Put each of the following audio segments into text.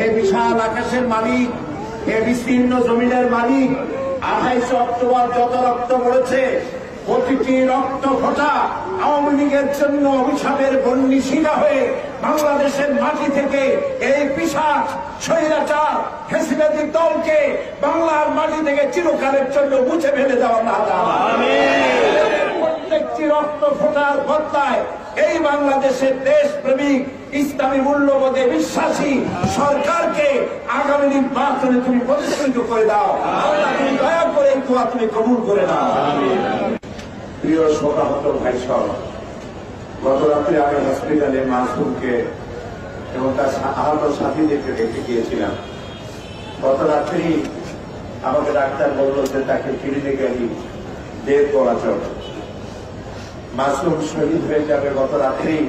হে বিশাল আকাশের মালিক হে বিস্তীর্ণ জমিনের মালিক আঠাইশে অক্টোবর যত রক্ত পড়েছে প্রতিটি রক্ত ফোটা আওয়ামী লীগের জন্য অভিশাপের বন্যী শিলা হয়ে বাংলাদেশের মাটি থেকে এই পিসাচ স্বৈরাচার হেসিবাদী দলকে বাংলার মাটি থেকে চিরকালের জন্য মুছে ফেলে দেওয়া না প্রত্যেকটি রক্ত ফোটার বদলায় এই বাংলাদেশের দেশ প্রেমিক ইসলামী মূল্যবোধে বিশ্বাসী সরকারকে আগামী নির্বাচনে তুমি প্রতিষ্ঠিত করে দাও। তুমি দয়া করে দোয়া তুমি কবুল করে দাও প্রিয় শোকাহত ভাই সব গত রাত্রে আমি হসপিটালে মাসুমকে এবং তার আহত সাথীদেরকে দেখতে গিয়েছিলাম। গত রাত্রি আমাকে ডাক্তার বলল যে তাকে ক্লিনিক্যালি দেড় করা চলে মাসুম শহীদ হয়ে যাবে গত রাত্রি,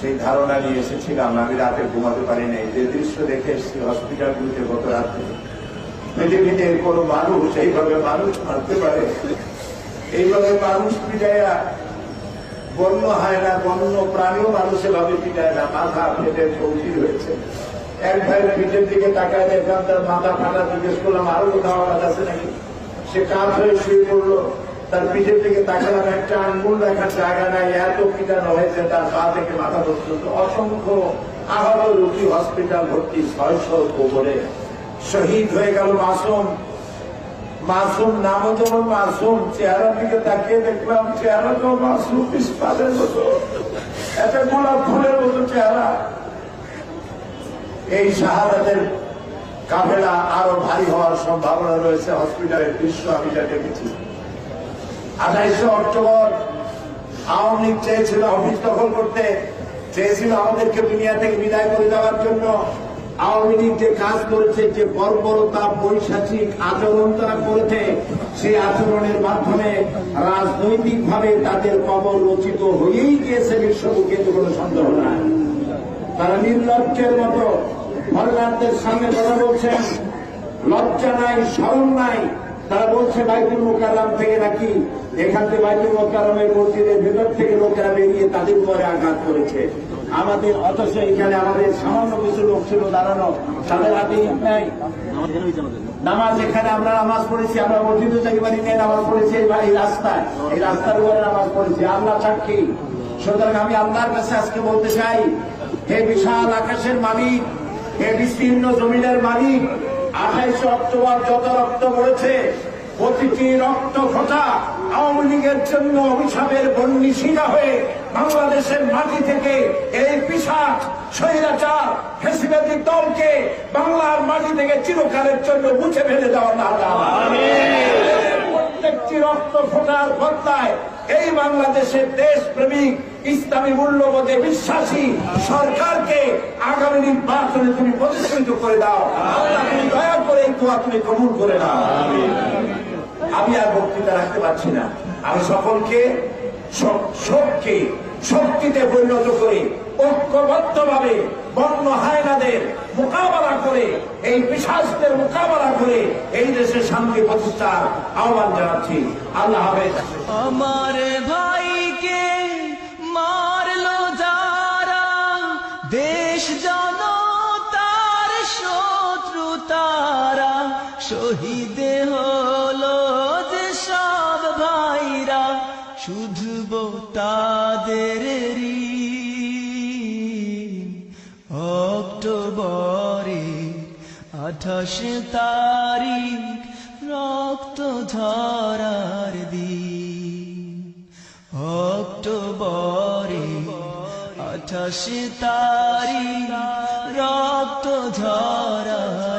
সেই ধারণা নিয়ে এসেছিলাম। আমি রাতে ঘুমাতে পারি নাই। যে দৃশ্য দেখে এসেছি হসপিটালগুলিতে গত রাত্রে। পৃথিবীতে কোনো মানুষ, এইভাবে মানুষ মারতে পারে? এইভাবে মানুষ পিটাইয়া বন্য হয় না, বন্য প্রাণীও মানুষ এভাবে পিটায় না। মাথা ফেটে চৌচির হয়েছে। এক ভাইয়ের পিঠের দিকে তাকায় দেখলাম, তার মাথা ফাটা। জিজ্ঞেস করলাম, আরও কোথাও আওয়াজ আছে নাকি? সে কাজ হয়ে শুয়ে পড়ল। তার পিঠের দিকে তাকালাম একটা আঙ্গুল রাখার জায়গা নাই, এত পিটানো হয়েছে তার পা থেকে মাথা পর্যন্ত। অসংখ্য আহত রুগী হসপিটাল ভর্তি, ছয়শো কোবরে। শহীদ হয়ে গেল মাসুম। মাসুম নামও যেমন মাসুম। চেহারার দিকে তাকিয়ে দেখলাম, চেহারা তো মাসুম ইস্পাতের মতো। একটা গোলাপ ফুলের মতো চেহারা। এই শাহাদাতের কাফেলা আরও ভারী হওয়ার সম্ভাবনা রয়েছে। হসপিটালের দৃশ্য আমি যা দেখেছি। আঠাইশে অক্টোবর। আওয়ামী লীগ চেয়েছিল অফিস দখল করতে, চেয়েছিল আমাদেরকে দুনিয়া থেকে বিদায় করে দেওয়ার জন্য। আওয়ামী লীগ যে কাজ করেছে, যে বর্বরতা বৈশাচিক আচরণ তারা করেছে, সেই আচরণের মাধ্যমে রাজনৈতিক ভাবে তাদের কবর রচিত হয়েই গিয়েছে বিশ্ববুকে তো কোনো সন্দেহ নাই। তারা নির্লজ্জের মতো হরনাথদের সামনে কথা বলছেন। লজ্জা নাই স্মরণ নাই। তারা বলছে বাইতুল মোকাররাম থেকে নাকি এখান থেকে বাইতুল মোকাররমের মসজিদের ভেতর থেকে লোকেরা বেরিয়ে তাদের উপরে আঘাত করেছে। আমাদের অথচ এখানে আমাদের সামান্য কিছু লোক ছিল দাঁড়ানো, তাদের হাতে নাই। নামাজ এখানে আমরা নামাজ পড়েছি, আমরা মসজিদে যাই বাড়ি নিয়ে নামাজ পড়েছি, এই রাস্তায়। এই রাস্তার উপরে নামাজ পড়েছি। আল্লাহ সাক্ষী। সুতরাং আমি আল্লাহর কাছে আজকে বলতে চাই, হে বিশাল আকাশের মালিক, হে বিস্তীর্ণ জমিনের মালিক আঠাইশে অক্টোবর যত রক্ত পড়েছে প্রতিটি রক্ত ফোটা আওয়ামী লীগের জন্য অভিশাপের বন্যী শিলা হয়ে বাংলাদেশের মাটি থেকে এই পিসাচ স্বৈরাচার হেসিবাদী দলকে বাংলার মাটি থেকে চিরকালের জন্য মুছে ফেলে দেওয়া না প্রত্যেকটি রক্ত ফোটার বদলায় এই বাংলাদেশের দেশ প্রেমিক ইসলামী মূল্যবোধে বিশ্বাসী সরকারকে আগামী নির্বাচনে তুমি প্রতিষ্ঠিত করে দাও। দোয়া তুমি কবুল করে দাও আমি আর বক্তৃতা রাখতে পারছি না। আমি সকলকে শোককে শক্তিতে পরিণত করে ঐক্যবদ্ধ ভাবে বন্য হায়নাদের মোকাবেলা করে, এই বিশ্বাসদের মোকাবেলা করে, এই দেশে শান্তি প্রতিষ্ঠার আহ্বান জানাচ্ছি। আল্লাহ হাফেজ। আমার ভাইকে শহীদ হলো যে সব ভাইরা, শুধু তাদের অক্টোবরে আঠাশ তারিখ রক্ত ঝরার দিন। অক্টোবরে আঠাশ তারিখ রক্ত ঝরার